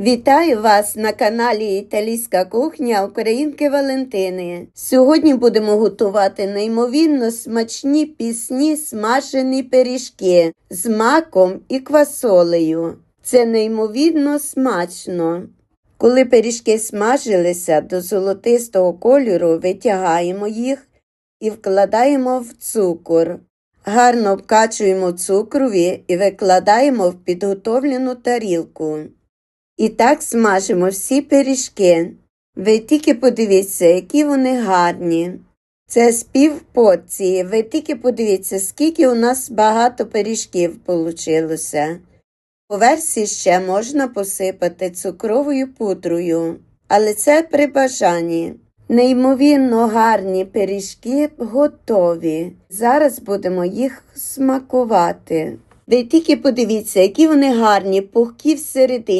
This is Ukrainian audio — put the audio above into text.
Вітаю вас на каналі Італійська кухня Українки Валентини. Сьогодні будемо готувати неймовірно смачні пісні смажені пиріжки з маком і квасолею. Це неймовірно смачно. Коли пиріжки смажилися до золотистого кольору, витягаємо їх і вкладаємо в цукор. Гарно обкачуємо цукрові і викладаємо в підготовлену тарілку. І так смажимо всі пиріжки. Ви тільки подивіться, які вони гарні. Це з пів порції. Ви тільки подивіться, скільки у нас багато пиріжків получилося. По версії ще можна посипати цукровою пудрою, але це при бажанні. Неймовірно гарні пиріжки готові. Зараз будемо їх смакувати. Ви тільки подивіться, які вони гарні, пухкі всередині.